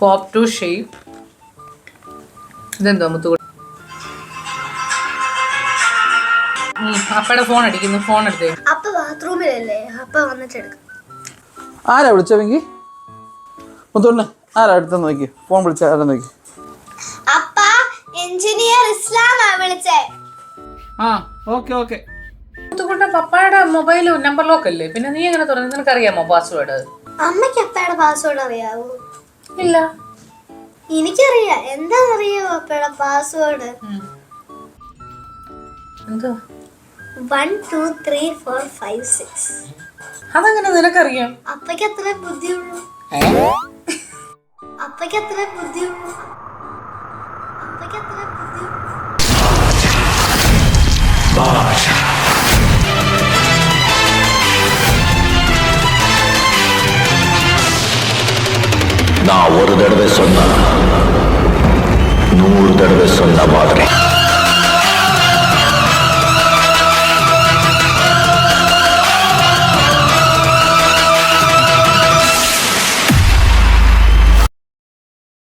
Pop to shape ഇതെന്തോ മുത്തു അപ്പയുടെ phone അടിക്കുന്നു phone എടുത്തേ. അപ്പ ബാത്റൂമിലല്ലേ? അപ്പ വന്നിട്ട് എടുക്കും ആരാ വിളിച്ചവെങ്കി മുത്തോണ്ണ ആരാ അടുത്ത നോക്കി ഫോൺ വിളിച്ച ആരാ നോക്കി അപ്പ എഞ്ചിനീയർ ഇസ്ലാമാ വിളിച്ചേ. ആ ഓക്കെ ഓക്കെ. മുത്തുകുട്ട പപ്പായുടെ മൊബൈൽ നമ്പർ ലോക്ക് അല്ലേ? പിന്നെ നീ എങ്ങനെ തുറന്നു? നിനക്കറിയാമോ പാസ്വേഡ് അമ്മയ്ക്ക് അപ്പയുടെ പാസ്വേഡ് അറിയാവോ. ഇല്ല. എനിക്കറിയാം എന്താണെന്നറിയാവോ അപ്പയുടെ പാസ്വേഡ് എന്തോ? One two three four five six അതെങ്ങനെ നിനക്കറിയാം. അപ്പയ്ക്ക് അത്ര ബുദ്ധിയുള്ളൂ. അപ്പയ്ക്ക് അത്ര ബുദ്ധിയുള്ളൂ. അപ്പയ്ക്ക് അത്ര ബുദ്ധിയുള്ളൂ நான் ஒரு தடவை சொன்ன நூறு தடவை சொன்ன மாதிரி.